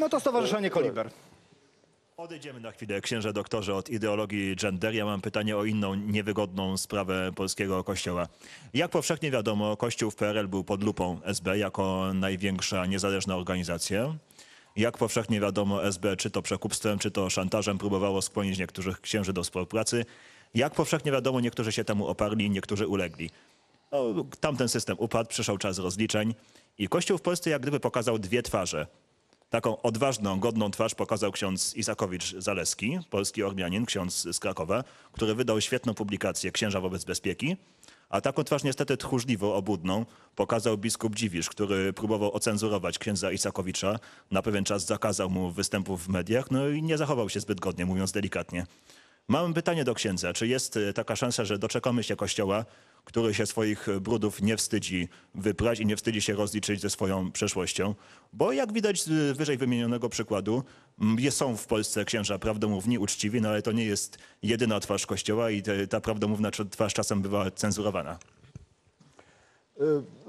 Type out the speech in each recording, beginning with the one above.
No to Stowarzyszenie Koliber. Odejdziemy na chwilę, księże doktorze, od ideologii gender. Ja mam pytanie o inną niewygodną sprawę polskiego kościoła. Jak powszechnie wiadomo, kościół w PRL był pod lupą SB jako największa niezależna organizacja. Jak powszechnie wiadomo, SB czy to przekupstwem, czy to szantażem próbowało skłonić niektórych księży do współpracy. Jak powszechnie wiadomo, niektórzy się temu oparli, niektórzy ulegli. No, tamten system upadł, przyszedł czas rozliczeń i Kościół w Polsce jak gdyby pokazał dwie twarze. Taką odważną, godną twarz pokazał ksiądz Isakowicz-Zaleski, polski Ormianin, ksiądz z Krakowa, który wydał świetną publikację Księża wobec bezpieki. A taką twarz niestety tchórzliwą, obudną pokazał biskup Dziwisz, który próbował ocenzurować księdza Isakowicza. Na pewien czas zakazał mu występów w mediach, no i nie zachował się zbyt godnie, mówiąc delikatnie. Mam pytanie do księdza. Czy jest e, taka szansa, że doczekamy się kościoła, który się swoich brudów nie wstydzi wyprać i nie wstydzi się rozliczyć ze swoją przeszłością? Bo jak widać z wyżej wymienionego przykładu, m, jest- są w Polsce księża prawdomówni, uczciwi, no ale to nie jest jedyna twarz kościoła i ta prawdomówna twarz czasem bywa cenzurowana.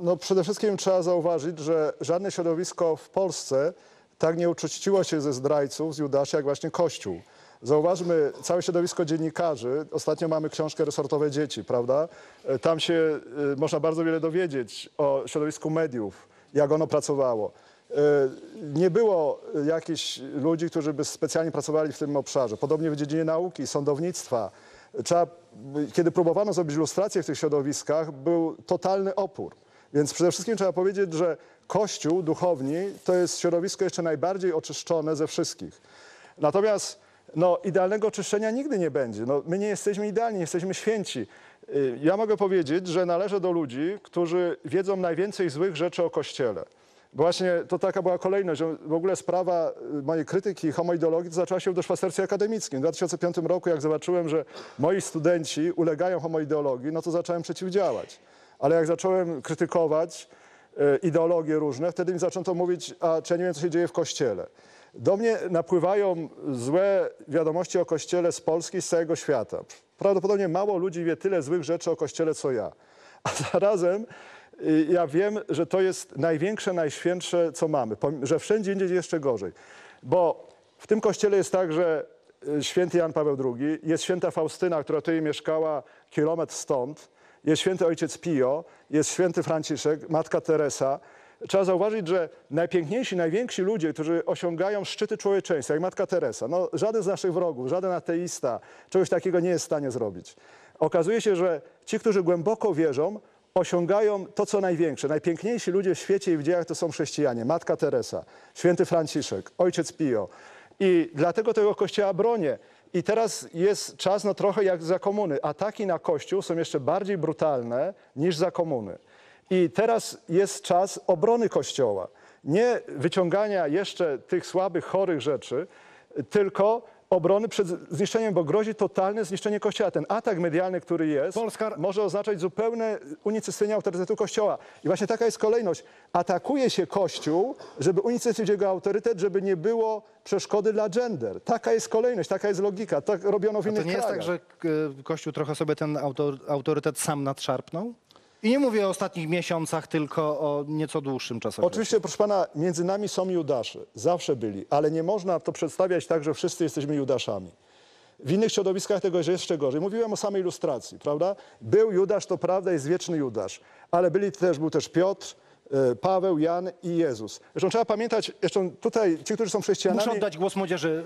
No przede wszystkim trzeba zauważyć, że żadne środowisko w Polsce tak nie uczciło się ze zdrajców, z Judaszy, jak właśnie Kościół. Zauważmy, całe środowisko dziennikarzy, ostatnio mamy książkę Resortowe Dzieci, prawda? E, Tam się y, można bardzo wiele dowiedzieć o środowisku mediów, jak ono pracowało. E, Nie było jakichś ludzi, którzy by specjalnie pracowali w tym obszarze. Podobnie w dziedzinie nauki, sądownictwa. Trzeba, kiedy próbowano zrobić lustrację w tych środowiskach, był totalny opór. Więc przede wszystkim trzeba powiedzieć, że Kościół, duchowni, to jest środowisko jeszcze najbardziej oczyszczone ze wszystkich. Natomiast no, idealnego oczyszczenia nigdy nie będzie. No, my nie jesteśmy idealni, nie jesteśmy święci. Y, Ja mogę powiedzieć, że należę do ludzi, którzy wiedzą najwięcej złych rzeczy o Kościele. Bo Właśnie to taka była kolejność, w ogóle sprawa y, mojej krytyki homoideologii to zaczęła się w duszpasterstwie akademickim. W 2005 roku, jak zobaczyłem, że moi studenci ulegają homoideologii, no to zacząłem przeciwdziałać. Ale jak zacząłem krytykować e, ideologie różne, wtedy mi zaczęto mówić, a czy ja nie wiem, co się dzieje w Kościele. Do mnie napływają złe wiadomości o Kościele z Polski z całego świata. Prawdopodobnie mało ludzi wie tyle złych rzeczy o Kościele, co ja. A zarazem y, ja wiem, że to jest największe, najświętsze, co mamy, że wszędzie indziej jeszcze gorzej. Bo w tym Kościele jest tak, że y, święty Jan Paweł II, jest święta Faustyna, która tutaj mieszkała kilometr stąd, jest święty ojciec Pio, jest święty Franciszek, matka Teresa. Trzeba zauważyć, że najpiękniejsi, najwięksi ludzie, którzy osiągają szczyty człowieczeństwa, jak matka Teresa, no żaden z naszych wrogów, żaden ateista czegoś takiego nie jest w stanie zrobić. Okazuje się, że ci, którzy głęboko wierzą, osiągają to, co największe. Najpiękniejsi ludzie w świecie i w dziejach to są chrześcijanie. Matka Teresa, święty Franciszek, ojciec Pio. I dlatego tego kościoła bronię. I teraz jest czas no trochę jak za komuny. Ataki na kościół są jeszcze bardziej brutalne niż za komuny. I teraz jest czas obrony kościoła. Nie wyciągania jeszcze tych słabych, chorych rzeczy, tylko obrony przed zniszczeniem, bo grozi totalne zniszczenie Kościoła. Ten atak medialny, który jest, Polska- może oznaczać zupełne unicestwienie autorytetu Kościoła. I właśnie taka jest kolejność. Atakuje się Kościół, żeby unicestwić jego autorytet, żeby nie było przeszkody dla gender. Taka jest kolejność, taka jest logika. Tak robiono w To innych nie jest tak, krajach. że e, Kościół trochę sobie ten autor, autorytet sam nadszarpnął? I nie mówię o ostatnich miesiącach, tylko o nieco dłuższym czasie. Oczywiście, proszę pana, między nami są Judasze. Zawsze byli. Ale nie można to przedstawiać tak, że wszyscy jesteśmy Judaszami. W innych środowiskach tego jest jeszcze gorzej. Mówiłem o samej ilustracji, prawda? Był Judasz, to prawda, jest wieczny Judasz. Ale byli też, był też Piotr, e, Paweł, Jan i Jezus. Zresztą trzeba pamiętać, zresztą tutaj ci, którzy są chrześcijanami... Muszę oddać głos młodzieży.